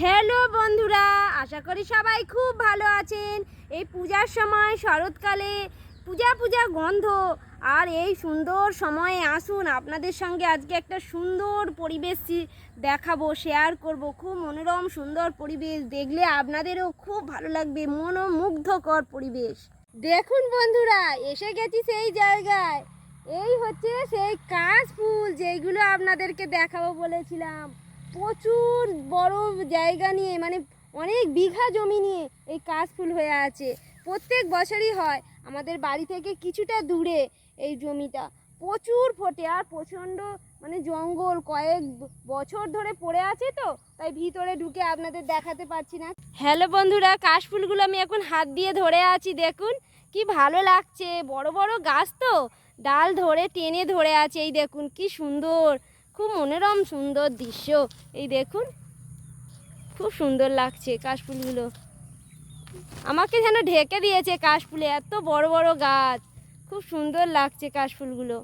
Hello বন্ধুরা, আশা করি সবাই খুব ভালো আছেন। এই পূজার সময় শরৎকালে পূজা পূজা গন্ধ আর এই সুন্দর সময়ে আসুন, আপনাদের সঙ্গে আজকে একটা সুন্দর পরিবেশ দেখাবো শেয়ার করব। খুব মনোরম, সুন্দর পরিবেশ দেখলে আপনাদেরও খুব ভালো লাগবে, মনোমুগ্ধকর পরিবেশ। দেখুন বন্ধুরা, এসে গেছি সেই জায়গায়। এই হচ্ছে সেই কাশ ফুল যেগুলো আপনাদেরকে দেখাবো বলেছিলাম। প্রচুর বড় জায়গা নিয়ে মানে অনেক বিঘা জমি নিয়ে এই কাশফুল হয়ে আছে। প্রত্যেক বছরই হয়, আমাদের বাড়ি থেকে কিছুটা দূরে এই জমিটা। প্রচুর ফোটে, আর প্রচণ্ড মানে জঙ্গল, কয়েক বছর ধরে পড়ে আছে তো, তাই ভিতরে ঢুকে আপনাদের দেখাতে পারছি না। হ্যালো বন্ধুরা কাশফুলগুলো আমি এখন হাত দিয়ে ধরে আছি, দেখুন। কি ভালো লাগছে, বড় বড় গাছ তো, ডাল ধরে, টেনে ধরে আছে, এই দেখুন, কি সুন্দর। খুব মনোরম সুন্দর দৃশ্য। এই দেখুন, খুব সুন্দর লাগছে কাশফুলগুলো। আমাকে যেন ঢেকে দিয়েছে কাশফুলে, এত বড় বড় গাছ। খুব সুন্দর লাগছে কাশফুলগুলো।